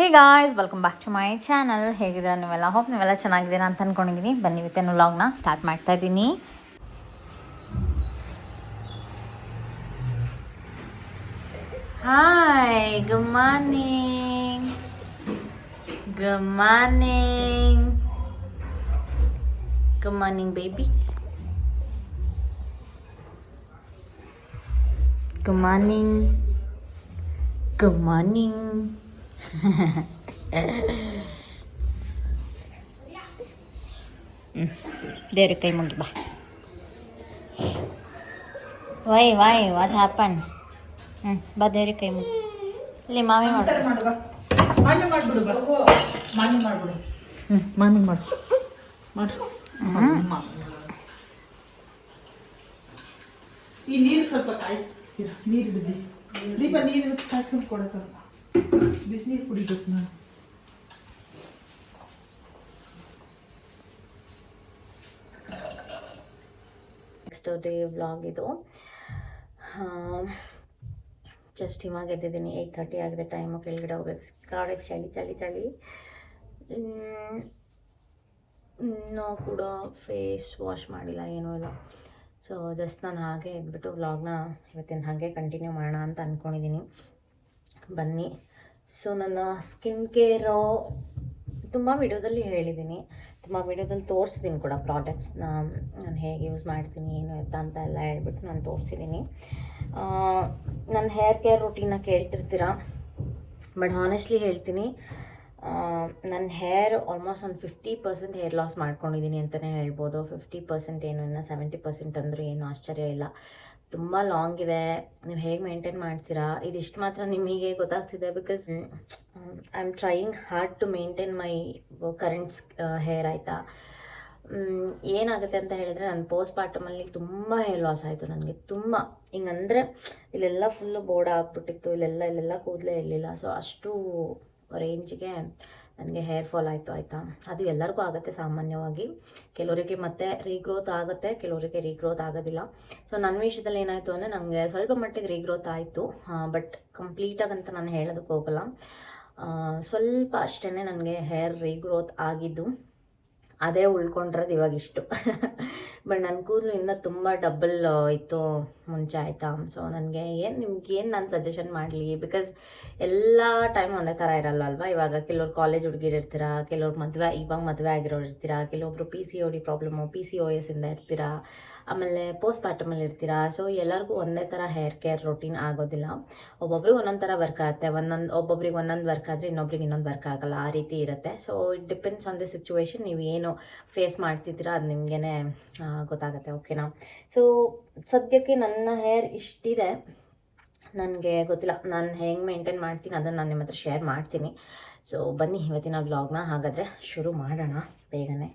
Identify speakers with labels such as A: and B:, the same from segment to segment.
A: Hey guys welcome back to my channel ಹೇಗಿದ್ದೀರಾ ನೀವೆಲ್ಲ? Hope ನೀವೆಲ್ಲ ಚೆನ್ನಾಗಿದ್ದೀರಾ ಅಂತ ಅಂದ್ಕೊಂಡಿದ್ದೀನಿ ಬನ್ನಿ ವಿತ್ತೆನ್ ವ್ಲಾಗ್ನ ಸ್ಟಾರ್ಟ್ ಮಾಡ್ತಾ ಇದ್ದೀನಿ. Hi good morning good morning good morning baby good morning good morning ದೇವ್ರ ಕೈ ಮುಗಿ ಬಾ. ವೈ ವೈ ವಾಟ್ ಹ್ಯಾಪನ್ ಹ್ಞೂ ಬಾ ದೇವ್ರ ಕೈ ಮುಗಿ ಇಲ್ಲಿ ಮಾಡು.
B: ಮಾಡು ಮಾಮಿ ಮಾಡ್ಬಿಡು ಹ್ಞೂ ಮಾಮಿ ಮಾಡು. ಮಾಡು. ಈ ನೀರು ಸ್ವಲ್ಪ ಕಾಯಿಸ್ತೀರ? ನೀರು ಬಿದ್ದಿ ದೀಪ ನೀರು ಕಾಯಿಸ್ಕೊಂಡು ಕೊಡ ಸ್ವಲ್ಪ. ಬಿಸಿನೀರು ಕುಡಿಬೇಕು ನಾನು
A: ನೆಕ್ಸ್ಟ್ ಡೇ ವ್ಲಾಗ್ ಇದು. ಜಸ್ಟ್ ಇವಾಗ ಎದ್ದಿದ್ದೀನಿ ಏಯ್ಟ್ ತರ್ಟಿ ಆಗಿದೆ ಟೈಮು ಕೆಳಗಡೆ ಹೋಗ್ಬೇಕು. ಕಾಡೆ ಚಳಿ ಚಳಿ ಚಳಿ. ಇನ್ನೂ ಕೂಡ ಫೇಸ್ ವಾಶ್ ಮಾಡಿಲ್ಲ, ಏನೂ ಇಲ್ಲ. ಸೊ ಜಸ್ಟ್ ನಾನು ಹಾಗೆ ಇದ್ಬಿಟ್ಟು ವ್ಲಾಗ್ನ ಇವತ್ತಿನ ಹಾಗೆ ಕಂಟಿನ್ಯೂ ಮಾಡೋಣ ಅಂತ ಅಂದ್ಕೊಂಡಿದ್ದೀನಿ ಬನ್ನಿ. ಸೊ ನನ್ನ ಸ್ಕಿನ್ ಕೇರು ತುಂಬ ವಿಡಿಯೋದಲ್ಲಿ ಹೇಳಿದ್ದೀನಿ ತುಂಬ ವಿಡಿಯೋದಲ್ಲಿ ತೋರಿಸಿದ್ದೀನಿ ಕೂಡ ಪ್ರಾಡಕ್ಟ್ಸ್ನ ನಾನು ಹೇಗೆ ಯೂಸ್ ಮಾಡ್ತೀನಿ, ಏನು ಎತ್ತ ಅಂತ ಎಲ್ಲ ಹೇಳ್ಬಿಟ್ಟು ನಾನು ತೋರಿಸಿದ್ದೀನಿ ನನ್ನ ಹೇರ್ ಕೇರ್ ರುಟೀನ ಕೇಳ್ತಿರ್ತೀರ? ಬಟ್ ಹಾನೆಸ್ಟ್ಲಿ ಹೇಳ್ತೀನಿ ನನ್ನ ಹೇರ್ ಆಲ್ಮೋಸ್ಟ್ ಒಂದು ಫಿಫ್ಟಿ ಪರ್ಸೆಂಟ್ ಹೇರ್ ಲಾಸ್ ಮಾಡ್ಕೊಂಡಿದ್ದೀನಿ ಅಂತಲೇ ಹೇಳ್ಬೋದು. ಫಿಫ್ಟಿ ಪರ್ಸೆಂಟ್ ಏನು, ಇನ್ನು ಸೆವೆಂಟಿ ಪರ್ಸೆಂಟ್ ಅಂದರೂ ಏನು, ಆಶ್ಚರ್ಯ ಇಲ್ಲ. ತುಂಬ ಲಾಂಗ್ ಇದೆ. ನೀವು ಹೇಗೆ ಮೇಂಟೈನ್ ಮಾಡ್ತೀರಾ? ಇದಿಷ್ಟು ಮಾತ್ರ ನಿಮಗೆ ಗೊತ್ತಾಗ್ತಿದೆ because I am trying hard to maintain my currents hair ಆಯಿತಾ? ಏನಾಗುತ್ತೆ ಅಂತ ಹೇಳಿದರೆ ನನ್ನ ಪೋಸ್ಟ್ ಪಾರ್ಟಮಲ್ಲಿ ತುಂಬ ಹೇರ್ ಲಾಸ್ ಆಯಿತು ನನಗೆ. ತುಂಬ. ಹಿಂಗಂದರೆ ಇಲ್ಲೆಲ್ಲ ಫುಲ್ಲು ಬೋರ್ಡ್ ಆಗ್ಬಿಟ್ಟಿತ್ತು. ಇಲ್ಲೆಲ್ಲ ಇಲ್ಲೆಲ್ಲ ಕೂದಲೇ ಇರಲಿಲ್ಲ. ಸೊ ಅಷ್ಟು ರೇಂಜಿಗೆ ನನಗೆ ಹೇರ್ ಫಾಲ್ ಆಯಿತು, ಆಯಿತಾ? ಅದು ಎಲ್ಲರಿಗೂ ಆಗುತ್ತೆ ಸಾಮಾನ್ಯವಾಗಿ. ಕೆಲವರಿಗೆ ಮತ್ತೆ ರೀಗ್ರೋತ್ ಆಗುತ್ತೆ, ಕೆಲವರಿಗೆ ರೀಗ್ರೋತ್ ಆಗೋದಿಲ್ಲ. ಸೊ ನನ್ನ ವಿಷಯದಲ್ಲಿ ಏನಾಯಿತು ಅಂದರೆ ನನಗೆ ಸ್ವಲ್ಪ ಮಟ್ಟಿಗೆ ರೀಗ್ರೋತ್ ಆಯಿತು. ಬಟ್ ಕಂಪ್ಲೀಟಾಗಿ ಅಂತ ನಾನು ಹೇಳೋದಕ್ಕೆ ಹೋಗಲ್ಲ. ಸ್ವಲ್ಪ ಅಷ್ಟೇ ನನಗೆ ಹೇರ್ ರೀಗ್ರೋತ್ ಆಗಿದ್ದು. ಅದೇ ಉಳ್ಕೊಂಡಿರೋದು ಇವಾಗ ಇಷ್ಟು. ಬಟ್ ನನ್ನ ಕೂದಲು ಇನ್ನೂ ತುಂಬ ಡಬಲ್ ಇತ್ತು ಮುಂಚೆ ಆಯಿತಾ. ಸೊ ನನಗೆ ಏನು ನಿಮ್ಗೆ ಏನು ನಾನು ಸಜೆಷನ್ ಮಾಡಲಿ? ಬಿಕಾಸ್ ಎಲ್ಲ ಟೈಮ್ ಒಂದೇ ಥರ ಇರಲ್ಲ ಅಲ್ವಾ? ಇವಾಗ ಕೆಲವ್ರು ಕಾಲೇಜ್ ಹುಡುಗಿರು ಇರ್ತೀರಾ, ಕೆಲವ್ರು ಮದುವೆ, ಇವಾಗ ಮದುವೆ ಆಗಿರೋರು ಇರ್ತೀರಾ, ಕೆಲವೊಬ್ರು P C O D problem P C O ಇಂದ ಇರ್ತೀರಾ ಆಮೇಲೆ ಪೋಸ್ಟ್ ಪಾರ್ಟಮಲ್ಲಿ ಇರ್ತೀರಾ? ಸೊ ಎಲ್ಲರಿಗೂ ಒಂದೇ ಥರ ಹೇರ್ ಕೇರ್ ರೊಟೀನ್ ಆಗೋದಿಲ್ಲ. ಒಬ್ಬೊಬ್ರಿಗೆ ಒಂದೊಂದು ಥರ ವರ್ಕ್ ಆಗುತ್ತೆ. ಒಂದೊಂದು, ಒಬ್ಬೊಬ್ರಿಗೆ ಒಂದೊಂದು ವರ್ಕ್ ಆದರೆ ಇನ್ನೊಬ್ರಿಗೆ ಇನ್ನೊಂದು ವರ್ಕ್ ಆಗಲ್ಲ. ಆ ರೀತಿ ಇರುತ್ತೆ. So it depends on the situation ನೀವು ಏನು ಫೇಸ್ ಮಾಡ್ತಿದ್ದೀರಾ ಅದು ನಿಮಗೇ ಗೊತ್ತಾಗುತ್ತೆ ಓಕೆನಾ ಸೊ ಸದ್ಯಕ್ಕೆ ನನ್ನ ಹೇರ್ ಇಷ್ಟಿದೆ. ನನಗೆ ಗೊತ್ತಿಲ್ಲ. ನಾನು ಹೆಂಗೆ ಮೇಂಟೈನ್ ಮಾಡ್ತೀನಿ ಅದನ್ನು ನಾನು ನಿಮ್ಮ ಹತ್ರ ಶೇರ್ ಮಾಡ್ತೀನಿ. ಸೊ ಬನ್ನಿ ಇವತ್ತಿನ ವ್ಲಾಗ್ನ ಹಾಗಾದರೆ ಶುರು ಮಾಡೋಣ ಬೇಗನೆ.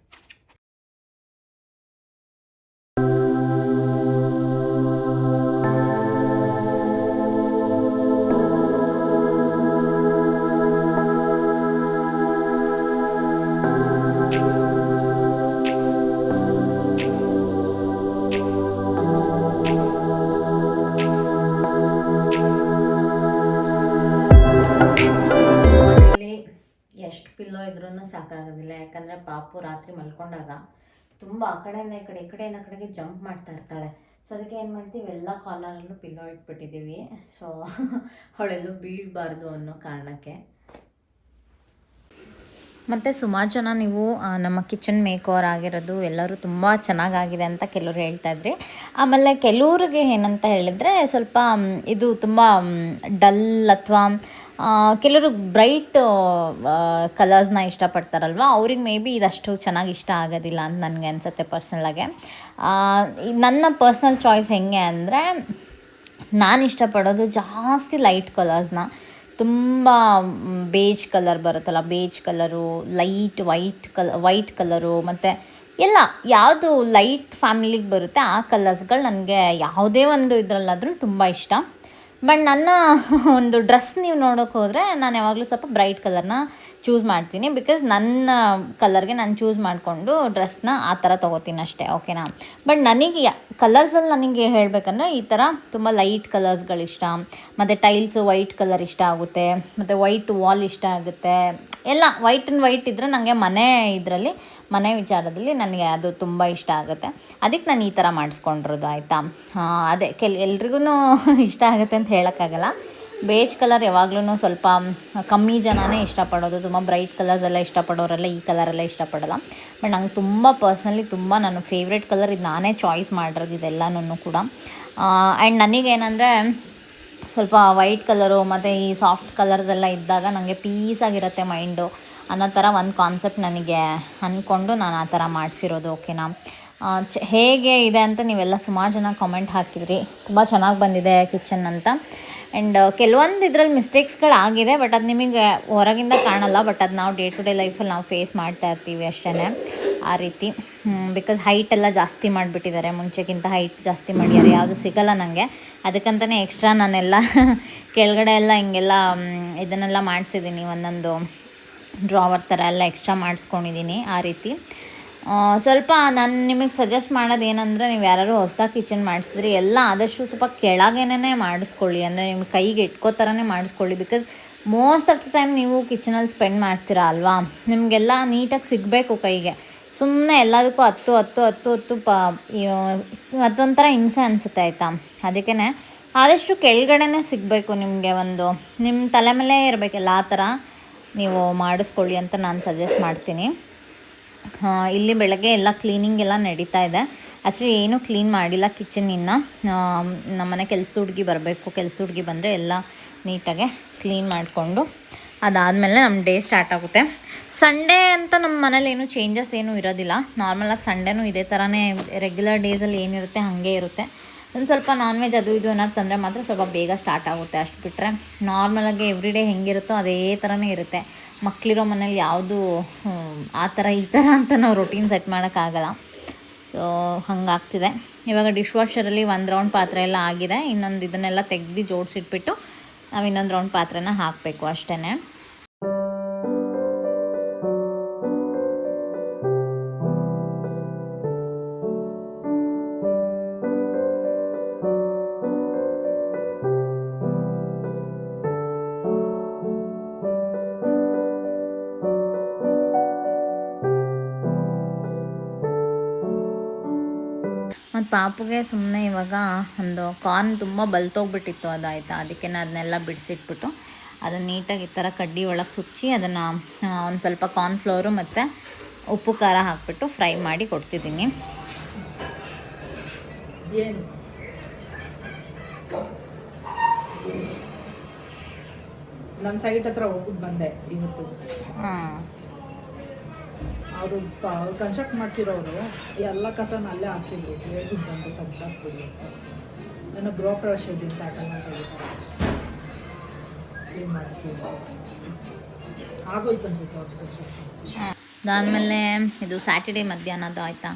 A: ಪಾಪು ರಾತ್ರಿ ಮಲ್ಕೊಂಡಾಗ. ತುಂಬ ಆ ಕಡೆಯಿಂದ ಈ ಕಡೆ, ಈ ಕಡೆಯಿಂದ ಕಡೆಗೆ ಜಂಪ್ ಮಾಡ್ತಾ ಇರ್ತಾಳೆ. ಸೊ ಅದಕ್ಕೆ ಏನು ಮಾಡ್ತೀವಿ? ಎಲ್ಲ ಕಾರ್ನರಲ್ಲೂ ಪಿಲ್ಲೋ ಇಟ್ಬಿಟ್ಟಿದ್ದೀವಿ. ಸೊ ಅವಳೆಲ್ಲೂ ಬೀಳಬಾರ್ದು ಅನ್ನೋ ಕಾರಣಕ್ಕೆ. ಮತ್ತು ಸುಮಾರು ಜನ ನೀವು ನಮ್ಮ ಕಿಚನ್ ಮೇಕ್ ಓವರ್ ಆಗಿರೋದು ಎಲ್ಲರೂ ತುಂಬ ಚೆನ್ನಾಗಾಗಿದೆ ಅಂತ ಕೆಲವರು ಹೇಳ್ತಾಯಿದ್ರಿ ಆಮೇಲೆ ಕೆಲವ್ರಿಗೆ ಏನಂತ ಹೇಳಿದರೆ ಸ್ವಲ್ಪ ಇದು ತುಂಬ ಡಲ್ ಅಥವಾ ಕೆಲವರು ಬ್ರೈಟ್ ಕಲರ್ಸ್ನ ಇಷ್ಟಪಡ್ತಾರಲ್ವ? ಅವ್ರಿಗೆ ಮೇ ಬಿ ಇದಷ್ಟು ಚೆನ್ನಾಗಿ ಇಷ್ಟ ಆಗೋದಿಲ್ಲ ಅಂತ ನನಗೆ ಅನಿಸುತ್ತೆ ಪರ್ಸ್ನಲ್ಲಾಗೆ ನನ್ನ ಪರ್ಸ್ನಲ್ ಚಾಯ್ಸ್ ಹೆಂಗೆ ಅಂದರೆ, ನಾನು ಇಷ್ಟಪಡೋದು ಜಾಸ್ತಿ ಲೈಟ್ ಕಲರ್ಸ್ನ ತುಂಬ ಬೇಜ್ ಕಲರ್ ಬರುತ್ತಲ್ಲ ಬೇಜ್ ಕಲರು ಲೈಟ್ ವೈಟ್ ಕಲ ವೈಟ್ ಕಲರು ಮತ್ತು ಎಲ್ಲ, ಯಾವುದು ಲೈಟ್ ಫ್ಯಾಮಿಲಿಗೆ ಬರುತ್ತೆ ಆ ಕಲರ್ಸ್ಗಳು ನನಗೆ ಯಾವುದೇ ಒಂದು ಇದರಲ್ಲಾದ್ರೂ ತುಂಬ ಇಷ್ಟ. ಬಟ್ ನನ್ನ ಒಂದು ಡ್ರೆಸ್ ನೀವು ನೋಡೋಕೆ ಹೋದರೆ ನಾನು ಯಾವಾಗಲೂ ಸ್ವಲ್ಪ ಬ್ರೈಟ್ ಕಲರ್ನ ಚೂಸ್ ಮಾಡ್ತೀನಿ ಬಿಕಾಸ್ ನನ್ನ ಕಲರ್ಗೆ ನಾನು ಚೂಸ್ ಮಾಡಿಕೊಂಡು ಡ್ರೆಸ್ನ ಆ ಥರ ತೊಗೋತೀನಿ ಅಷ್ಟೇ ಓಕೆನಾ ಬಟ್ ನನಗೆ ಕಲರ್ಸಲ್ಲಿ ನನಗೆ ಹೇಳಬೇಕಂದ್ರೆ ಈ ಥರ ತುಂಬ ಲೈಟ್ ಕಲರ್ಸ್ಗಳಿಷ್ಟ ಮತ್ತು ಟೈಲ್ಸ್ ವೈಟ್ ಕಲರ್ ಇಷ್ಟ ಆಗುತ್ತೆ, ಮತ್ತು ವೈಟ್ ವಾಲ್ ಇಷ್ಟ ಆಗುತ್ತೆ. ಎಲ್ಲ ವೈಟ್ ಆ್ಯಂಡ್ ವೈಟ್ ಇದ್ದರೆ ನನಗೆ ಮನೆ ಇದರಲ್ಲಿ, ಮನೆ ವಿಚಾರದಲ್ಲಿ ನನಗೆ ಅದು ತುಂಬ ಇಷ್ಟ ಆಗುತ್ತೆ. ಅದಕ್ಕೆ ನಾನು ಈ ಥರ ಮಾಡಿಸ್ಕೊಂಡಿರೋದು, ಆಯಿತಾ? ಅದೇ. ಕೆಲ್ ಎಲ್ರಿಗೂ ಇಷ್ಟ ಆಗುತ್ತೆ ಅಂತ ಹೇಳೋಕ್ಕಾಗಲ್ಲ. ಬೇಜ್ ಕಲರ್ ಯಾವಾಗ್ಲೂ ಸ್ವಲ್ಪ, ಕಮ್ಮಿ ಜನನೇ ಇಷ್ಟಪಡೋದು. ತುಂಬ ಬ್ರೈಟ್ ಕಲರ್ಸ್ ಎಲ್ಲ ಇಷ್ಟಪಡೋರೆಲ್ಲ ಈ ಕಲರೆಲ್ಲ ಇಷ್ಟಪಡೋಲ್ಲ. ಬಟ್ ನಂಗೆ ತುಂಬ ಪರ್ಸ್ನಲಿ ತುಂಬ ನನ್ನ ಫೇವ್ರೆಟ್ ಕಲರ್ ಇದು ನಾನೇ ಚಾಯ್ಸ್ ಮಾಡಿರೋದು ಇದೆಲ್ಲನೂ ಕೂಡ. ಆ್ಯಂಡ್ ನನಗೇನಂದರೆ ಸ್ವಲ್ಪ ವೈಟ್ ಕಲರು ಮತ್ತು ಈ ಸಾಫ್ಟ್ ಕಲರ್ಸ್ ಎಲ್ಲ ಇದ್ದಾಗ ನನಗೆ ಪೀಸಾಗಿರುತ್ತೆ ಮೈಂಡು ಅನ್ನೋ ಥರ ಒಂದು ಕಾನ್ಸೆಪ್ಟ್ ನನಗೆ ಅಂದ್ಕೊಂಡು ನಾನು ಆ ಥರ ಮಾಡಿಸಿರೋದು ಓಕೆನಾ ಚ, ಹೇಗೆ ಇದೆ ಅಂತ ನೀವೆಲ್ಲ ಸುಮಾರು ಜನ ಕಾಮೆಂಟ್ ಹಾಕಿದ್ರಿ. ತುಂಬ ಚೆನ್ನಾಗಿ ಬಂದಿದೆ ಕಿಚನ್ ಅಂತ. ಆ್ಯಂಡ್ ಕೆಲವೊಂದು ಇದ್ರಲ್ಲಿ ಮಿಸ್ಟೇಕ್ಸ್ಗಳಾಗಿದೆ ಬಟ್ ಅದು ನಿಮಗೆ ಹೊರಗಿಂದ ಕಾಣಲ್ಲ ಬಟ್ ಅದು ನಾವು ಡೇ ಟು ಡೇ ಲೈಫಲ್ಲಿ ನಾವು ಫೇಸ್ ಮಾಡ್ತಾ ಇರ್ತೀವಿ ಅಷ್ಟೇ ಆ ರೀತಿ. ಬಿಕಾಸ್ ಹೈಟ್ ಎಲ್ಲ ಜಾಸ್ತಿ ಮಾಡಿಬಿಟ್ಟಿದ್ದಾರೆ. ಮುಂಚೆಗಿಂತ ಹೈಟ್ ಜಾಸ್ತಿ ಮಾಡ್ಯಾರೆ ಯಾವುದು ಸಿಗಲ್ಲ ನನಗೆ ಅದಕ್ಕಂತಲೇ ಎಕ್ಸ್ಟ್ರಾ ನಾನೆಲ್ಲ ಕೆಳಗಡೆ ಎಲ್ಲ ಹಿಂಗೆಲ್ಲ ಇದನ್ನೆಲ್ಲ ಮಾಡಿಸಿದ್ದೀನಿ. ಒಂದೊಂದು ಡ್ರಾವರ್ ಥರ ಎಲ್ಲ ಎಕ್ಸ್ಟ್ರಾ ಮಾಡಿಸ್ಕೊಂಡಿದ್ದೀನಿ ಆ ರೀತಿ. ಸ್ವಲ್ಪ ನಾನು ನಿಮಗೆ ಸಜೆಸ್ಟ್ ಮಾಡೋದು ಏನಂದರೆ ನೀವು ಯಾರು ಹೊಸ್ದಾಗಿ ಕಿಚನ್ ಮಾಡಿಸಿದ್ರಿ ಎಲ್ಲ ಆದಷ್ಟು ಸ್ವಲ್ಪ ಕೆಳಗೇನೆ ಮಾಡಿಸ್ಕೊಳ್ಳಿ. ಅಂದರೆ ನಿಮ್ಮ ಕೈಗೆ ಇಟ್ಕೋ ಥರನೇ ಮಾಡಿಸ್ಕೊಳ್ಳಿ. Because most of the time ನೀವು ಕಿಚನಲ್ಲಿ ಸ್ಪೆಂಡ್ ಮಾಡ್ತೀರಾ ಅಲ್ವಾ? ನಿಮಗೆಲ್ಲ ನೀಟಾಗಿ ಸಿಗಬೇಕು ಕೈಗೆ. ಸುಮ್ಮನೆ ಎಲ್ಲದಕ್ಕೂ ಹತ್ತು ಹತ್ತು ಹತ್ತು ಹತ್ತು ಪ ಅದೊಂಥರ ಹಿಂಸೆ ಅನಿಸುತ್ತೆ ಆಯಿತಾ? ಅದಕ್ಕೇ ಆದಷ್ಟು ಕೆಳಗಡೆನೇ ಸಿಗಬೇಕು ನಿಮಗೆ ಒಂದು. ನಿಮ್ಮ ತಲೆ ಮೇಲೆ ಇರಬೇಕಲ್ಲ ಆ ಥರ ನೀವು ಮಾಡಿಸ್ಕೊಳ್ಳಿ ಅಂತ ನಾನು ಸಜೆಸ್ಟ್ ಮಾಡ್ತೀನಿ. ಇಲ್ಲಿ ಬೆಳಗ್ಗೆ ಎಲ್ಲ ಕ್ಲೀನಿಂಗ್ ಎಲ್ಲ ನಡೀತಾ ಇದೆ. ಅಷ್ಟೇ ಏನೂ ಕ್ಲೀನ್ ಮಾಡಿಲ್ಲ ಕಿಚನ್ ಇನ್ನು. ನಮ್ಮನೆ ಕೆಲಸದ ಹುಡುಗಿ ಬರಬೇಕು, ಕೆಲಸದ ಹುಡುಗಿ ಬಂದರೆ ಎಲ್ಲ ನೀಟಾಗೆ ಕ್ಲೀನ್ ಮಾಡಿಕೊಂಡು ಅದಾದಮೇಲೆ ನಮ್ಮ ಡೇ ಸ್ಟಾರ್ಟ್ ಆಗುತ್ತೆ. ಸಂಡೇ ಅಂತ ನಮ್ಮ ಮನೇಲಿ ಏನು ಚೇಂಜಸ್ ಏನೂ ಇರೋದಿಲ್ಲ. ನಾರ್ಮಲಾಗಿ ಸಂಡೇನೂ ಇದೇ ಥರನೇ ರೆಗ್ಯುಲರ್ ಡೇಸಲ್ಲಿ ಏನಿರುತ್ತೆ ಹಾಗೆ ಇರುತ್ತೆ. ಒಂದು ಸ್ವಲ್ಪ ನಾನ್ ವೆಜ್ ಅದು ಇದು ಏನಾದ್ರು ತಂದರೆ ಮಾತ್ರ ಸ್ವಲ್ಪ ಬೇಗ ಸ್ಟಾರ್ಟ್ ಆಗುತ್ತೆ. ಅಷ್ಟು ಬಿಟ್ಟರೆ ನಾರ್ಮಲಾಗಿ ಎವ್ರಿ ಡೇ ಹೆಂಗಿರುತ್ತೋ ಅದೇ ಥರನೇ ಇರುತ್ತೆ. ಮಕ್ಕಳಿರೋ ಮನೇಲಿ ಯಾವುದು ಆ ಥರ ಈ ಥರ ಅಂತ ನಾವು ರೊಟೀನ್ ಸೆಟ್ ಮಾಡೋಕ್ಕಾಗಲ್ಲ ಸೊ ಹಂಗಾಗ್ತಿದೆ. ಇವಾಗ ಡಿಶ್ ವಾಷರಲ್ಲಿ ಒಂದು ರೌಂಡ್ ಪಾತ್ರೆ ಎಲ್ಲ ಆಗಿದೆ. ಇನ್ನೊಂದು ಇದನ್ನೆಲ್ಲ ತೆಗ್ದು ಜೋಡಿಸಿಟ್ಬಿಟ್ಟು ನಾವು ಇನ್ನೊಂದು ರೌಂಡ್ ಪಾತ್ರೆನ ಹಾಕಬೇಕು ಅಷ್ಟೇ ಪಾಪುಗೆ ಸುಮ್ಮನೆ ಇವಾಗ ಒಂದು ಕಾರ್ನ್ ತುಂಬ ಬಲ್ತೋಗ್ಬಿಟ್ಟಿತ್ತು ಅದಾಯ್ತಾ? ಅದಕ್ಕೆ ನಾನು ಅದನ್ನೆಲ್ಲ ಬಿಡಿಸಿಟ್ಬಿಟ್ಟು ಅದನ್ನು ನೀಟಾಗಿ ಈ ಥರ ಕಡ್ಡಿ ಒಳಗೆ ಚುಚ್ಚಿ ಅದನ್ನು ಒಂದು ಸ್ವಲ್ಪ ಕಾರ್ನ್ಫ್ಲೋರು ಮತ್ತು ಉಪ್ಪು ಖಾರ ಹಾಕ್ಬಿಟ್ಟು ಫ್ರೈ ಮಾಡಿ ಕೊಡ್ತಿದ್ದೀನಿ.
B: ನಮ್ಮ ಸೈಟ್ ಹತ್ರ ಹೋಗ್ಬಿಟ್ಟು ಬಂದೆ ಇವತ್ತು. ಅವರು ಅವ್ರು ಕನ್ಸ್ಟ್ರಕ್ಟ್ ಮಾಡ್ತಿರೋರು, ಎಲ್ಲ ಕಸನ ಅಲ್ಲೇ ಹಾಕಿದ್ರು ಹೇಳಿ ಬಂದು ತೆಗ್ದಾಕ್ಬಿಡಿ ಅಂತ ನಾನು ಗೃಹ ಪ್ರವೇಶ ಇದ್ದೀನಿ ಅಂತ ಹೇಳ್ತಾರೆ. ಕ್ಲೀನ್ ಮಾಡಿಸ್ತೀವಿ ಆಗೋಯ್ತು ಅನ್ಸುತ್ತೆ ಅವ್ರ ಕನ್ಸ್ಟ್ರಕ್ಷನ್
A: ಅದಾದಮೇಲೆ ಇದು ಸ್ಯಾಟರ್ಡೇ ಮಧ್ಯಾಹ್ನದ್ದು ಆಯಿತಾ?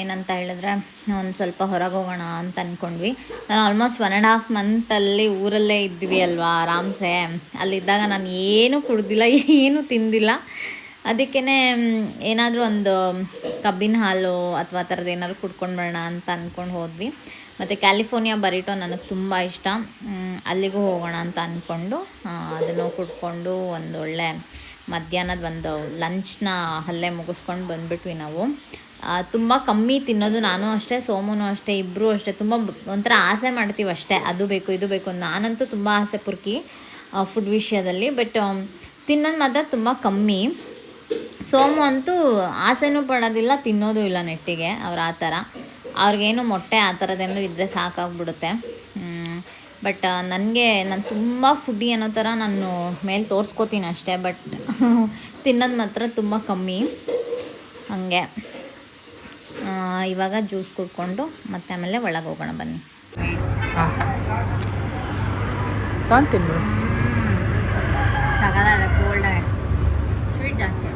A: ಏನಂತ ಹೇಳಿದ್ರೆ, ಒಂದು ಸ್ವಲ್ಪ ಹೊರಗೆ ಹೋಗೋಣ ಅಂತ ಅಂದ್ಕೊಂಡ್ವಿ ನಾನು ಆಲ್ಮೋಸ್ಟ್ ಒನ್ ಆ್ಯಂಡ್ ಹಾಫ್ ಮಂತಲ್ಲಿ ಊರಲ್ಲೇ ಇದ್ವಿ ಅಲ್ವಾ, ಆರಾಮ್ಸೆ. ಅಲ್ಲಿದ್ದಾಗ ನಾನು ಏನೂ ಕುಡ್ದಿಲ್ಲ, ಏನೂ ತಿಂದಿಲ್ಲ. ಅದಕ್ಕೇ ಏನಾದರೂ ಒಂದು ಕಬ್ಬಿನ ಹಾಲು ಅಥವಾ ಆ ಥರದ್ದು ಏನಾದ್ರು ಕುಡ್ಕೊಂಡು ಬರೋಣ ಅಂತ ಅಂದ್ಕೊಂಡು ಹೋದ್ವಿ. ಮತ್ತು ಕ್ಯಾಲಿಫೋರ್ನಿಯಾ ಬರೀಟೋ ನನಗೆ ತುಂಬ ಇಷ್ಟ. ಅಲ್ಲಿಗೂ ಹೋಗೋಣ ಅಂತ ಅಂದ್ಕೊಂಡು ಅದನ್ನು ಕುಡ್ಕೊಂಡು ಒಂದು ಒಳ್ಳೆ ಮಧ್ಯಾಹ್ನದ ಒಂದು ಲಂಚ್ನ ಅಲ್ಲೇ ಮುಗಿಸ್ಕೊಂಡು ಬಂದ್ಬಿಟ್ವಿ ನಾವು. ತುಂಬ ಕಮ್ಮಿ ತಿನ್ನೋದು ನಾನು ಅಷ್ಟೇ, ಸೋಮುನು ಅಷ್ಟೇ ಇಬ್ಬರೂ ಅಷ್ಟೇ, ತುಂಬ ಒಂಥರ ಆಸೆ ಮಾಡ್ತೀವಿ ಅಷ್ಟೇ, ಅದು ಬೇಕು, ಇದು ಬೇಕು ನಾನಂತೂ ತುಂಬ ಆಸೆ ಪುರ್ಕಿ ಫುಡ್ ವಿಷಯದಲ್ಲಿ. ಬಟ್ ತಿನ್ನೋದು ಮಾತ್ರ ತುಂಬ ಕಮ್ಮಿ. ಸೋಮು ಅಂತೂ ಆಸೆನೂ ಪಡೋದಿಲ್ಲ ತಿನ್ನೋದು ಇಲ್ಲ ನೆಟ್ಟಿಗೆ ಅವ್ರು ಆ ಥರ. ಅವ್ರಿಗೇನು ಮೊಟ್ಟೆ ಆ ಥರದ್ದೇನೋ ಇದ್ದರೆ ಸಾಕಾಗ್ಬಿಡುತ್ತೆ. ಬಟ್ ನನಗೆ ನಾನು ತುಂಬ ಫುಡ್ಡಿ ಅನ್ನೋ ಥರ ನಾನು ಮೇಲೆ ತೋರಿಸ್ಕೋತೀನಿ ಅಷ್ಟೇ ಬಟ್ ತಿನ್ನೋದು ಮಾತ್ರ ತುಂಬ ಕಮ್ಮಿ. ಹಾಗೆ. ಇವಾಗ ಜ್ಯೂಸ್ ಕುಡ್ಕೊಂಡು ಮತ್ತೆ ಆಮೇಲೆ ಒಳಗೆ ಹೋಗೋಣ ಬನ್ನಿ. ಸಗದ ಕೋಲ್ಡ್ ಸ್ವೀಟ್ ಜಾಸ್ತಿ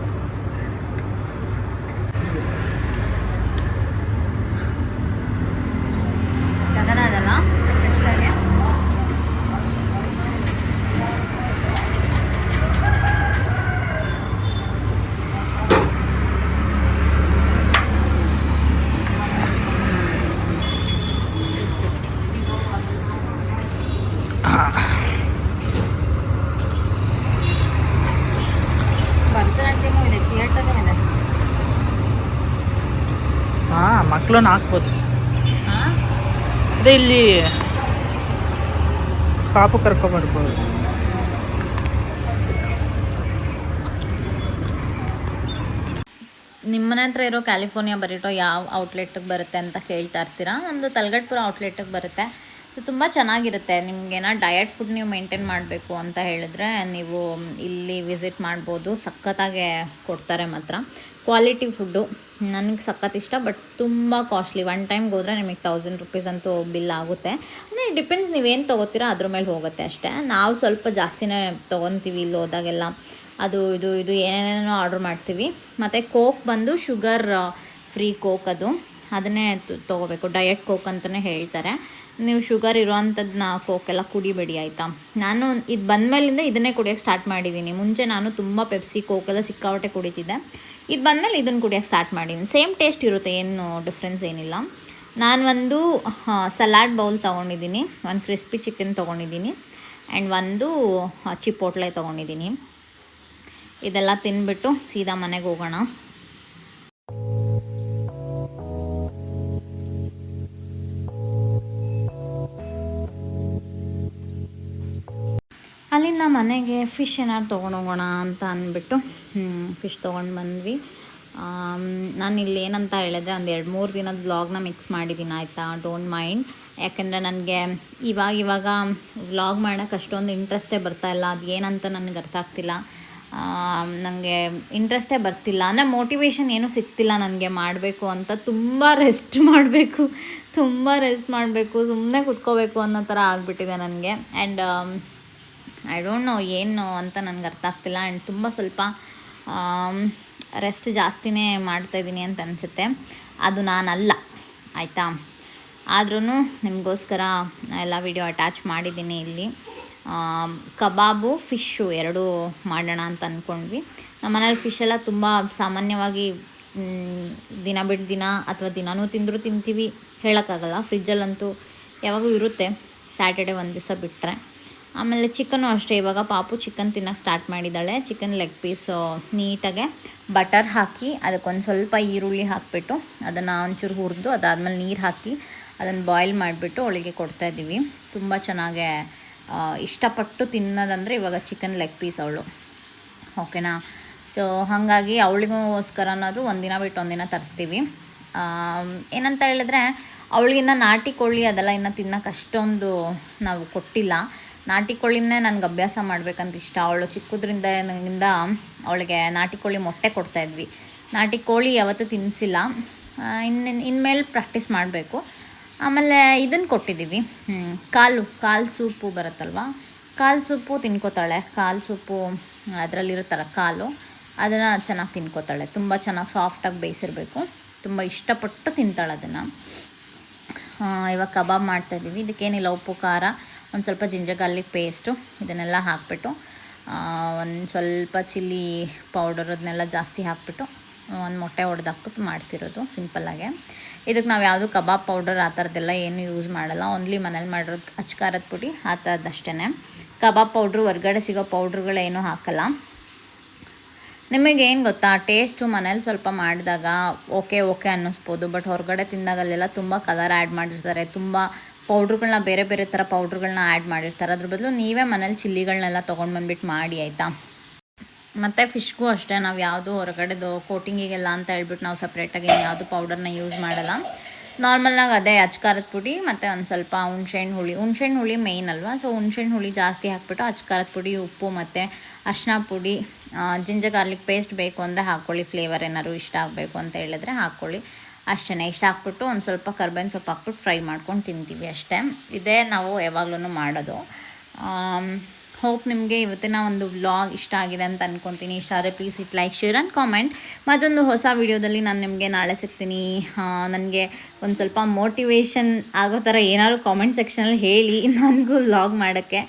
A: ಸಗದ ಅದಲ್ಲ ಫ್ರೆಶ್ ಆಗಿ
B: ಮಕ್ಳನ್ನ ಹಾಕ್ಬೋದು. ಅದೇ ಇಲ್ಲಿ ಪಾಪು ಕರ್ಕೊಂಬರ್ಬೋದು
A: ನಿಮ್ಮನೆ ಹತ್ರ ಇರೋ ಕ್ಯಾಲಿಫೋರ್ನಿಯಾ ಬರೀಟೋ ಯಾವ ಔಟ್ಲೆಟ್ಗೆ ಬರುತ್ತೆ ಅಂತ ಕೇಳ್ತಾ ಇರ್ತೀರಾ? ನಮ್ಮದು ತಲಗಟ್ಪುರ ಔಟ್ಲೆಟ್ಗೆ ಬರುತ್ತೆ. ಸೊ ತುಂಬ ಚೆನ್ನಾಗಿರುತ್ತೆ. ನಿಮಗೇನ ಡಯಟ್ ಫುಡ್ ನೀವು ಮೇಂಟೈನ್ ಮಾಡಬೇಕು ಅಂತ ಹೇಳಿದ್ರೆ ನೀವು ಇಲ್ಲಿ ವಿಸಿಟ್ ಮಾಡ್ಬೋದು. ಸಖತ್ತಾಗೆ ಕೊಡ್ತಾರೆ ಮಾತ್ರ. ಕ್ವಾಲಿಟಿ ಫುಡ್ಡು ನನಗೆ ಸಖತ್ ಇಷ್ಟ ಬಟ್ ತುಂಬ ಕಾಸ್ಟ್ಲಿ ಒನ್ ಟೈಮ್ಗೆ ಹೋದರೆ ನಿಮಗೆ ತೌಸಂಡ್ ರುಪೀಸ್ ಅಂತೂ ಬಿಲ್ ಆಗುತ್ತೆ. ಅಂದರೆ ಡಿಪೆಂಡ್ಸ್ ನೀವೇನು ತೊಗೋತೀರಾ ಅದ್ರ ಮೇಲೆ ಹೋಗುತ್ತೆ ಅಷ್ಟೇ. ನಾವು ಸ್ವಲ್ಪ ಜಾಸ್ತಿನೇ ತೊಗೊತೀವಿ ಇಲ್ಲಿ ಹೋದಾಗೆಲ್ಲ. ಅದು, ಇದು ಇದು ಏನೇನೇನೋ ಆರ್ಡ್ರ್ ಮಾಡ್ತೀವಿ. ಮತ್ತು ಕೋಕ್ ಬಂದು ಶುಗರ್ ಫ್ರೀ ಕೋಕ್ ಅದು. ಅದನ್ನೇ ತೊಗೋಬೇಕು. ಡಯಟ್ ಕೋಕ್ ಅಂತಲೇ ಹೇಳ್ತಾರೆ. ನೀವು ಶುಗರ್ ಇರೋವಂಥದ್ದನ್ನ ಕೋಕೆಲ್ಲ ಕುಡಿಬೇಡಿ, ಆಯಿತಾ? ನಾನು ಇದು ಬಂದಮೇಲಿಂದ ಇದನ್ನೇ ಕುಡಿಯೋಕ್ಕೆ ಸ್ಟಾರ್ಟ್ ಮಾಡಿದ್ದೀನಿ. ಮುಂಚೆ ನಾನು ತುಂಬ ಪೆಪ್ಸಿ, ಕೋಕೆಲ್ಲ ಸಿಕ್ಕಾಪಟ್ಟೆ ಕುಡಿತಿದ್ದೆ. ಇದು ಬಂದಮೇಲೆ ಇದನ್ನು ಕುಡಿಯೋಕ್ಕೆ ಸ್ಟಾರ್ಟ್ ಮಾಡಿದ್ದೀನಿ. ಸೇಮ್ ಟೇಸ್ಟ್ ಇರುತ್ತೆ, ಏನು ಡಿಫ್ರೆನ್ಸ್ ಏನಿಲ್ಲ. ನಾನು ಒಂದು ಸಲಾಡ್ ಬೌಲ್ ತೊಗೊಂಡಿದ್ದೀನಿ. ಒಂದು ಕ್ರಿಸ್ಪಿ ಚಿಕನ್ ತೊಗೊಂಡಿದ್ದೀನಿ. ಆ್ಯಂಡ್ ಒಂದು ಚಿಪ್ಪೋಟ್ಲೆ ತೊಗೊಂಡಿದ್ದೀನಿ. ಇದೆಲ್ಲ ತಿನ್ಬಿಟ್ಟು ಸೀದಾ ಮನೆಗೆ ಹೋಗೋಣ. ಅಲ್ಲಿಂದ ಮನೆಗೆ ಫಿಶ್ ಏನಾದ್ರು ತೊಗೊಂಡು ಅಂತ ಅಂದ್ಬಿಟ್ಟು ಫಿಶ್ ತೊಗೊಂಡು ಬಂದ್ವಿ. ನಾನು ಇಲ್ಲಿ ಏನಂತ ಹೇಳಿದ್ರೆ ಒಂದು ಎರಡು ಮೂರು ದಿನದ ವ್ಲಾಗ್ನ ಮಿಕ್ಸ್ ಮಾಡಿದ್ದೀನಿ ಆಯಿತಾ? ಡೋಂಟ್ ಮೈಂಡ್ ಯಾಕೆಂದರೆ ನನಗೆ ಇವಾಗ ಇವಾಗ ವ್ಲಾಗ್ ಮಾಡೋಕ್ಕೆ ಅಷ್ಟೊಂದು ಇಂಟ್ರೆಸ್ಟೇ ಬರ್ತಾ ಇಲ್ಲ. ಅದು ಏನಂತ ನನಗೆ ಅರ್ಥ ಆಗ್ತಿಲ್ಲ. ನನಗೆ ಇಂಟ್ರೆಸ್ಟೇ ಬರ್ತಿಲ್ಲ. ಅಂದರೆ ಮೋಟಿವೇಶನ್ ಏನೂ ಸಿಗ್ತಿಲ್ಲ ನನಗೆ. ಮಾಡಬೇಕು ಅಂತ ತುಂಬ ರೆಸ್ಟ್ ಮಾಡಬೇಕು. ತುಂಬ ರೆಸ್ಟ್ ಮಾಡಬೇಕು. ಸುಮ್ಮನೆ ಕುತ್ಕೋಬೇಕು ಅನ್ನೋ ಥರ ಆಗಿಬಿಟ್ಟಿದೆ ನನಗೆ. ಆ್ಯಂಡ್ ಐ ಡೋಂಟ್ ನೋ ಏನು ಅಂತ ನನಗೆ ಅರ್ಥ ಆಗ್ತಿಲ್ಲ. ಆ್ಯಂಡ್ ತುಂಬ ಸ್ವಲ್ಪ ರೆಸ್ಟ್ ಜಾಸ್ತಿನೇ ಮಾಡ್ತಾಯಿದ್ದೀನಿ ಅಂತ ಅನಿಸುತ್ತೆ. ಅದು ನಾನಲ್ಲ. ಆಯಿತಾ? ಆದ್ರೂ ನಿಮಗೋಸ್ಕರ ಎಲ್ಲ ವಿಡಿಯೋ ಅಟ್ಯಾಚ್ ಮಾಡಿದ್ದೀನಿ ಇಲ್ಲಿ. ಕಬಾಬು, ಫಿಶ್ಶು ಎರಡೂ ಮಾಡೋಣ ಅಂತ ಅಂದ್ಕೊಂಡ್ವಿ ನಮ್ಮ ಮನೇಲಿ ಫಿಶ್ ಎಲ್ಲ ತುಂಬ ಸಾಮಾನ್ಯವಾಗಿ ದಿನ ಬಿಟ್ಟು ದಿನ ಅಥವಾ ದಿನವೂ ತಿಂದರೂ ತಿಂತೀವಿ. ಹೇಳೋಕ್ಕಾಗಲ್ಲ. ಫ್ರಿಜ್ಜಲ್ಲಂತೂ ಯಾವಾಗೂ ಇರುತ್ತೆ. ಸ್ಯಾಟರ್ಡೆ ಒಂದು ದಿವಸ ಬಿಟ್ಟರೆ ಆಮೇಲೆ ಚಿಕನ್ನು ಅಷ್ಟೇ. ಇವಾಗ ಪಾಪು ಚಿಕನ್ ತಿನ್ನೋಕ್ಕೆ ಸ್ಟಾರ್ಟ್ ಮಾಡಿದ್ದಾಳೆ. ಚಿಕನ್ ಲೆಗ್ ಪೀಸು ನೀಟಾಗೆ ಬಟರ್ ಹಾಕಿ ಅದಕ್ಕೊಂದು ಸ್ವಲ್ಪ ಈರುಳ್ಳಿ ಹಾಕಿಬಿಟ್ಟು ಅದನ್ನು ಒಂಚೂರು ಹುರಿದು ಅದಾದಮೇಲೆ ನೀರು ಹಾಕಿ ಅದನ್ನು ಬಾಯ್ಲ್ ಮಾಡಿಬಿಟ್ಟು ಅವ್ಳಿಗೆ ಕೊಡ್ತಾ ಇದ್ದೀವಿ. ತುಂಬ ಚೆನ್ನಾಗೆ ಇಷ್ಟಪಟ್ಟು ತಿನ್ನೋದಂದರೆ ಇವಾಗ ಚಿಕನ್ ಲೆಗ್ ಪೀಸ್ ಅವಳು. ಓಕೆನಾ ಸೊ ಹಾಗಾಗಿ ಅವಳಿಗೋಸ್ಕರನಾದರೂ ಒಂದಿನ ಬಿಟ್ಟು ಒಂದಿನ ತರಿಸ್ತೀವಿ. ಏನಂತ ಹೇಳಿದ್ರೆ ಅವಳಿಗಿನ್ನ ನಾಟಿ ಕೋಳಿ ಅದೆಲ್ಲ ಇನ್ನು ತಿನ್ನೋಕೆ ಅಷ್ಟೊಂದು ನಾವು ಕೊಟ್ಟಿಲ್ಲ. ನಾಟಿ ಕೋಳಿನೇ ನನಗೆ ಅಭ್ಯಾಸ ಮಾಡ್ಬೇಕಂತ ಇಷ್ಟ. ಅವಳು ಚಿಕ್ಕದ್ರಿಂದ ನನಗಿಂದ ಅವಳಿಗೆ ನಾಟಿ ಕೋಳಿ ಮೊಟ್ಟೆ ಕೊಡ್ತಾಯಿದ್ವಿ ನಾಟಿ ಕೋಳಿ ಯಾವತ್ತೂ ತಿನ್ನಿಸಿಲ್ಲ ಇನ್ನು ಇನ್ಮೇಲೆ ಪ್ರಾಕ್ಟೀಸ್ ಮಾಡಬೇಕು. ಆಮೇಲೆ ಇದನ್ನು ಕೊಟ್ಟಿದ್ದೀವಿ ಕಾಲು ಕಾಲು ಸೂಪು ಬರುತ್ತಲ್ವ? ಕಾಲು ಸೂಪು ತಿನ್ಕೋತಾಳೆ. ಕಾಲು ಸೂಪು ಅದರಲ್ಲಿರುತ್ತಲ್ಲ ಕಾಲು, ಅದನ್ನು ಚೆನ್ನಾಗಿ ತಿನ್ಕೋತಾಳೆ. ತುಂಬ ಚೆನ್ನಾಗಿ ಸಾಫ್ಟಾಗಿ ಬೇಯಿಸಿರಬೇಕು. ತುಂಬ ಇಷ್ಟಪಟ್ಟು ತಿಂತಾಳೆ ಅದನ್ನು. ಇವಾಗ ಕಬಾಬ್ ಮಾಡ್ತಾಯಿದ್ದೀವಿ ಇದಕ್ಕೇನಿಲ್ಲ, ಉಪ್ಪು, ಖಾರ. ಒಂದು ಸ್ವಲ್ಪ ಜಿಂಜರ್ ಗಾರ್ಲಿಕ್ ಪೇಸ್ಟು ಇದನ್ನೆಲ್ಲ ಹಾಕ್ಬಿಟ್ಟು ಒಂದು ಸ್ವಲ್ಪ ಚಿಲ್ಲಿ ಪೌಡರ್ ಅದನ್ನೆಲ್ಲ ಜಾಸ್ತಿ ಹಾಕ್ಬಿಟ್ಟು, ಒಂದು ಮೊಟ್ಟೆ ಹಾಕ್ಬಿಟ್ಟು ಮಾಡ್ತಿರೋದು ಸಿಂಪಲ್ಲಾಗೆ ಇದಕ್ಕೆ ನಾವು ಯಾವುದು ಕಬಾಬ್ ಪೌಡರ್ ಆ ಥರದ್ದೆಲ್ಲ ಏನು ಯೂಸ್ ಮಾಡಲ್ಲ ಓನ್ಲಿ ಮನೇಲಿ ಮಾಡಿರೋದು ಅಚ್ಕಾರದ ಪುಡಿ ಆ ಥರದ್ದಷ್ಟೇ ಕಬಾಬ್ ಪೌಡ್ರು ಹೊರ್ಗಡೆ ಸಿಗೋ ಪೌಡ್ರುಗಳೇನೂ ಹಾಕಲ್ಲ. ನಿಮಗೇನು ಗೊತ್ತಾ ಟೇಸ್ಟು ಮನೇಲಿ ಸ್ವಲ್ಪ ಮಾಡಿದಾಗ ಓಕೆ ಓಕೆ ಅನ್ನಿಸ್ಬೋದು, ಬಟ್ ಹೊರಗಡೆ ತಿಂದಾಗಲ್ಲೆಲ್ಲ ತುಂಬ ಕಲರ್ ಆ್ಯಡ್ ಮಾಡಿರ್ತಾರೆ, ತುಂಬ ಪೌಡ್ರುಗಳನ್ನ ಬೇರೆ ಬೇರೆ ಥರ ಪೌಡ್ರುಗಳನ್ನ ಆ್ಯಡ್ ಮಾಡಿರ್ತಾರೆ. ಅದ್ರ ಬದಲು ನೀವೇ ಮನೇಲಿ ಚಿಲ್ಲಿಗಳನ್ನೆಲ್ಲ ತೊಗೊಂಡು ಬಂದ್ಬಿಟ್ಟು ಮಾಡಿ, ಆಯಿತಾ? ಮತ್ತು ಫಿಶ್ಗೂ ಅಷ್ಟೇ, ನಾವು ಯಾವುದು ಹೊರಗಡೆದು ಕೋಟಿಂಗಿಗೆಲ್ಲ ಅಂತ ಹೇಳ್ಬಿಟ್ಟು ನಾವು ಸಪ್ರೇಟಾಗಿ ಯಾವುದು ಪೌಡರ್ನ ಯೂಸ್ ಮಾಡಲ್ಲ. ನಾರ್ಮಲ್ನಾಗ ಅದೇ ಅಚ್ಕಾರದ ಪುಡಿ, ಮತ್ತು ಒಂದು ಸ್ವಲ್ಪ ಹುಣ್ಸೆಹಣ್ಣು ಹುಳಿ. ಹುಣ್ಸೆಹಣ್ಣು ಹುಳಿ ಮೇಯ್ನ್ ಅಲ್ವಾ? ಸೊ ಹುಣ್ಸೆಹಣ್ಣು ಹುಳಿ ಜಾಸ್ತಿ ಹಾಕ್ಬಿಟ್ಟು ಅಚ್ಕಾರದ ಪುಡಿ, ಉಪ್ಪು, ಮತ್ತು ಅರ್ಶಿನ ಪುಡಿ ಜಿಂಜರ್ ಗಾರ್ಲಿಕ್ ಪೇಸ್ಟ್ ಬೇಕು ಅಂದರೆ ಹಾಕ್ಕೊಳ್ಳಿ ಫ್ಲೇವರ್ ಏನಾದ್ರು ಇಷ್ಟ ಆಗಬೇಕು ಅಂತ ಹೇಳಿದ್ರೆ ಹಾಕ್ಕೊಳ್ಳಿ ಅಷ್ಟೇ ಇಷ್ಟ ಹಾಕ್ಬಿಟ್ಟು ಒಂದು ಸ್ವಲ್ಪ ಕರ್ಬೇವಿನ ಸೊಪ್ಪು ಹಾಕ್ಬಿಟ್ಟು ಫ್ರೈ ಮಾಡ್ಕೊಂಡು ತಿಂತೀವಿ ಅಷ್ಟೇ. ಇದೇ ನಾವು ಯಾವಾಗ್ಲೂ ಮಾಡೋದು. ಹೋಪ್ ನಿಮಗೆ ಇವತ್ತಿನ ಒಂದು ವ್ಲಾಗ್ ಇಷ್ಟ ಆಗಿದೆ ಅಂತ ಅನ್ಕೊತೀನಿ. ಇಷ್ಟ ಆದರೆ please it like share and comment ಮತ್ತೊಂದು ಹೊಸ ವಿಡಿಯೋದಲ್ಲಿ ನಾನು ನಿಮಗೆ ನಾಳೆ ಸಿಗ್ತೀನಿ. ನನಗೆ ಒಂದು ಸ್ವಲ್ಪ ಮೋಟಿವೇಶನ್ ಆಗೋ ಥರ ಏನಾದ್ರು ಕಾಮೆಂಟ್ ಸೆಕ್ಷನಲ್ಲಿ ಹೇಳಿ ನನಗೂ ವ್ಲಾಗ್ ಮಾಡೋಕ್ಕೆ.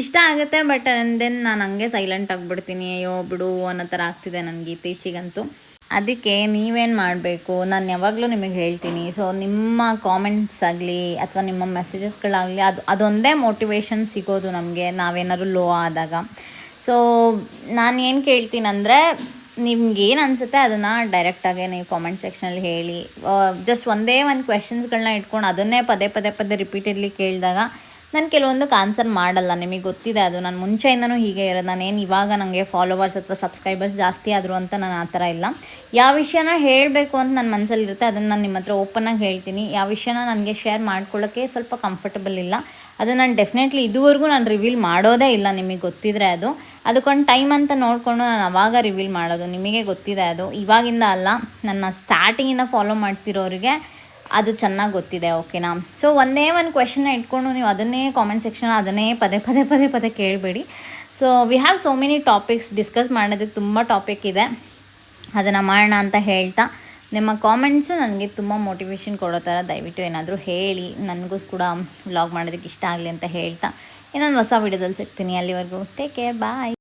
A: ಇಷ್ಟ ಆಗುತ್ತೆ ಬಟ್ ದೆನ್ ನಾನು ಹಂಗೆ ಸೈಲೆಂಟ್ ಆಗಿಬಿಡ್ತೀನಿ. ಅಯ್ಯೋ ಬಿಡು ಅನ್ನೋ ಥರ ಆಗ್ತಿದೆ ನನಗೆ ಇತ್ತೀಚೆಗಂತೂ ಅದಕ್ಕೆ ನೀವೇನು ಮಾಡಬೇಕು? ನಾನು ಯಾವಾಗಲೂ ನಿಮಗೆ ಹೇಳ್ತೀನಿ. ಸೊ ನಿಮ್ಮ ಕಾಮೆಂಟ್ಸ್ ಆಗಲಿ ಅಥವಾ ನಿಮ್ಮ ಮೆಸೇಜಸ್ಗಳಾಗಲಿ ಅದು, ಅದೊಂದೇ ಮೋಟಿವೇಶನ್ ಸಿಗೋದು ನಮಗೆ ನಾವೇನಾದ್ರು ಲೋ ಆದಾಗ. ಸೊ ನಾನು ಏನು ಕೇಳ್ತೀನಂದರೆ, ನಿಮ್ಗೆ ಏನು ಅನಿಸುತ್ತೆ ಅದನ್ನು ಡೈರೆಕ್ಟಾಗಿ ನೀವು ಕಾಮೆಂಟ್ ಸೆಕ್ಷನಲ್ಲಿ ಹೇಳಿ. ಜಸ್ಟ್ ಒಂದೇ ಒಂದು ಕ್ವೆಶನ್ಸ್ಗಳನ್ನ ಇಟ್ಕೊಂಡು ಅದನ್ನೇ ಪದೇ ಪದೇ ಪದೇ ರಿಪೀಟೆಡ್ಲಿ ಕೇಳಿದಾಗ ನಾನು ಕೆಲವೊಂದಕ್ಕೆ ಆನ್ಸರ್ ಮಾಡಲ್ಲ, ನಿಮಗೆ ಗೊತ್ತಿದೆ ಅದು. ನಾನು ಮುಂಚೆಯಿಂದನೂ ಹೀಗೆ ಇರೋದು. ನಾನೇನು ಇವಾಗ ನನಗೆ ಫಾಲೋವರ್ಸ್ ಅಥವಾ ಸಬ್ಸ್ಕ್ರೈಬರ್ಸ್ ಜಾಸ್ತಿ ಆದರು ಅಂತ ನಾನು ಆ ಥರ ಇಲ್ಲ. ಯಾವ ವಿಷಯನ ಹೇಳಬೇಕು ಅಂತ ನನ್ನ ಮನಸ್ಸಲ್ಲಿರುತ್ತೆ ಅದನ್ನು ನಾನು ನಿಮ್ಮ ಹತ್ರ ಓಪನಾಗಿ ಹೇಳ್ತೀನಿ. ಯಾವ ವಿಷಯನ ನನಗೆ ಶೇರ್ ಮಾಡ್ಕೊಳ್ಳೋಕ್ಕೆ ಸ್ವಲ್ಪ ಕಂಫರ್ಟಬಲ್ ಇಲ್ಲ. ಅದು ನಾನು ಡೆಫಿನೆಟ್ಲಿ ಇದುವರೆಗೂ ನಾನು ರಿವೀಲ್ ಮಾಡೋದೇ ಇಲ್ಲ, ನಿಮಗೆ ಗೊತ್ತಿದ್ರೆ ಅದು. ಅದಕ್ಕೊಂದು ಟೈಮ್ ಅಂತ ನೋಡಿಕೊಂಡು ನಾನು ಅವಾಗ ರಿವೀಲ್ ಮಾಡೋದು. ನಿಮಗೆ ಗೊತ್ತಿದೆ ಅದು. ಇವಾಗಿಂದ ಅಲ್ಲ, ನನ್ನ ಸ್ಟಾರ್ಟಿಂಗಿಂದ ಫಾಲೋ ಮಾಡ್ತಿರೋರಿಗೆ ಅದು ಚೆನ್ನಾಗಿ ಗೊತ್ತಿದೆ ಓಕೆನಾ ಸೊ ಒಂದೇ ಒಂದು ಕ್ವೆಶನ್ನ ಇಟ್ಕೊಂಡು ನೀವು ಅದನ್ನೇ ಕಾಮೆಂಟ್ ಸೆಕ್ಷನ್ ಅದನ್ನೇ ಪದೇ ಪದೇ ಪದೇ ಪದೇ ಕೇಳಬೇಡಿ. So we have so many topics discuss ಮಾಡೋದಕ್ಕೆ ತುಂಬ ಟಾಪಿಕ್ ಇದೆ. ಅದನ್ನು ಮಾಡೋಣ ಅಂತ ಹೇಳ್ತಾ, ನಿಮ್ಮ ಕಾಮೆಂಟ್ಸು ನನಗೆ ತುಂಬ ಮೋಟಿವೇಶನ್ ಕೊಡೋ ಥರ ದಯವಿಟ್ಟು ಏನಾದರೂ ಹೇಳಿ, ನನಗೂ ಕೂಡ ವ್ಲಾಗ್ ಮಾಡೋದಕ್ಕೆ ಇಷ್ಟ ಆಗಲಿ ಅಂತ ಹೇಳ್ತಾ. ಇನ್ನೊಂದು ಹೊಸ ವಿಡಿಯೋದಲ್ಲಿ ಸಿಗ್ತೀನಿ ಅಲ್ಲಿವರೆಗೂ. Take care bye